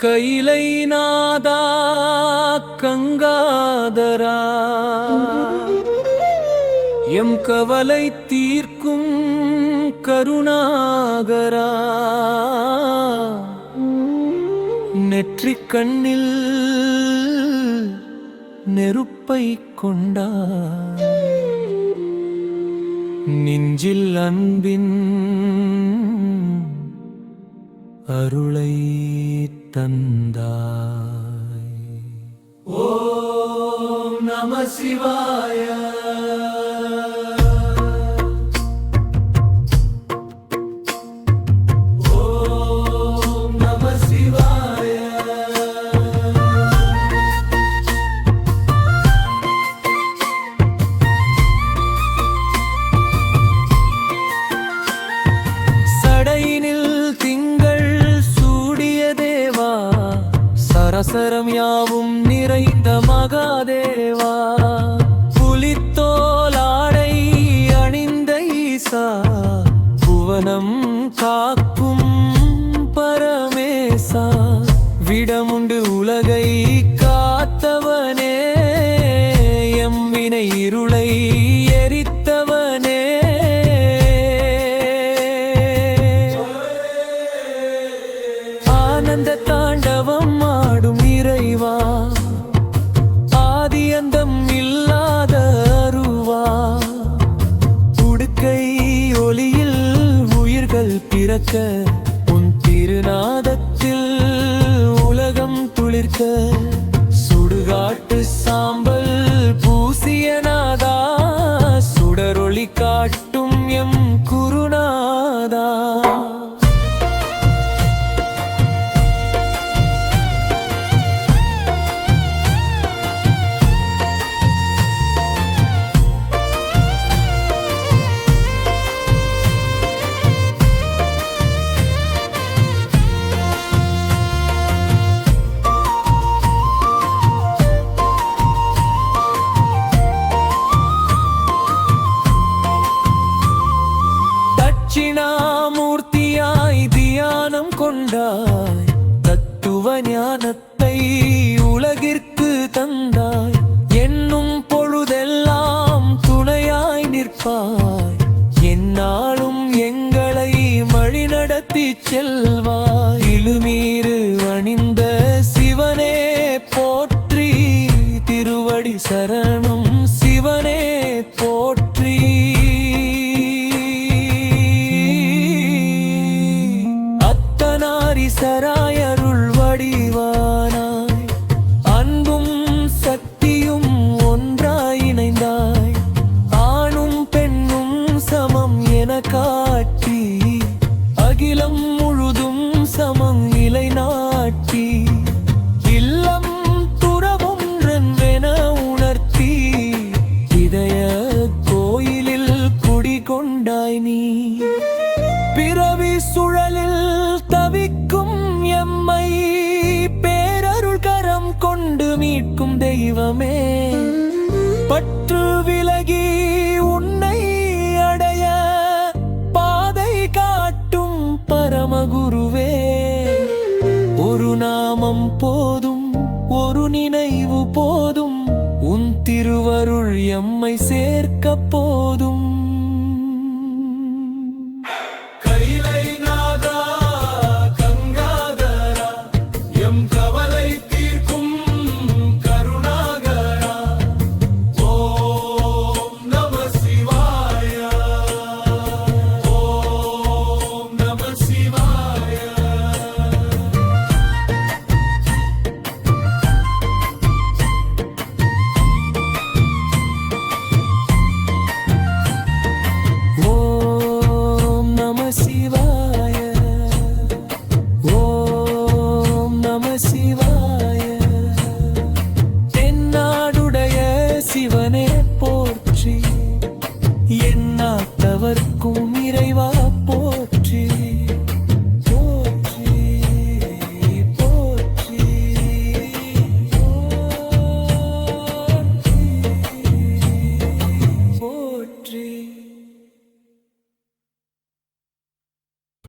கைலை நாதா கங்காதரா. எம் கவலை தீர்க்கும் கருணாகரா. நெற்றிக் கண்ணில் நெருப்பை கொண்டார் நெஞ்சில் அன்பின் அருளை தந்தாய். ஓம் நம சிவாயா. சரசரம் யாவும் நிறைந்த மகாதேவா. புலித்தோலாடை அணிந்த ஈசா. புவனம் காக்கும் பரமேசா. விடமுண்டு உலகை காத்தவனே. எம்வினை இருளை எரித்த உயிர்கள் பிறக்க உன் திருநாதத்தில் உலகம் துளிர்க்க. சுடுகாட்டு சாம்பல் பூசியநாதா சுடரொளி காட்டும் எம் குரு ஞானத்தை உலகிற்கு தந்தாய். என்னும் பொழுதெல்லாம் துணையாய் நிற்பாய். என்னாலும் எங்களை வழி நடத்தி செல்வாய். இழுமீறு அணிந்த சிவனே போற்றி. திருவடி சரணம் சிவனே போற்றி. அத்தனாரி சராயருள் வடிவானாய் அன்பும் சக்தியும் ஒன்றாய் இணைந்தாய். ஆணும் பெண்ணும் சமம் எனக்காய் அருள் எம்மை சேர்க்க போதும்.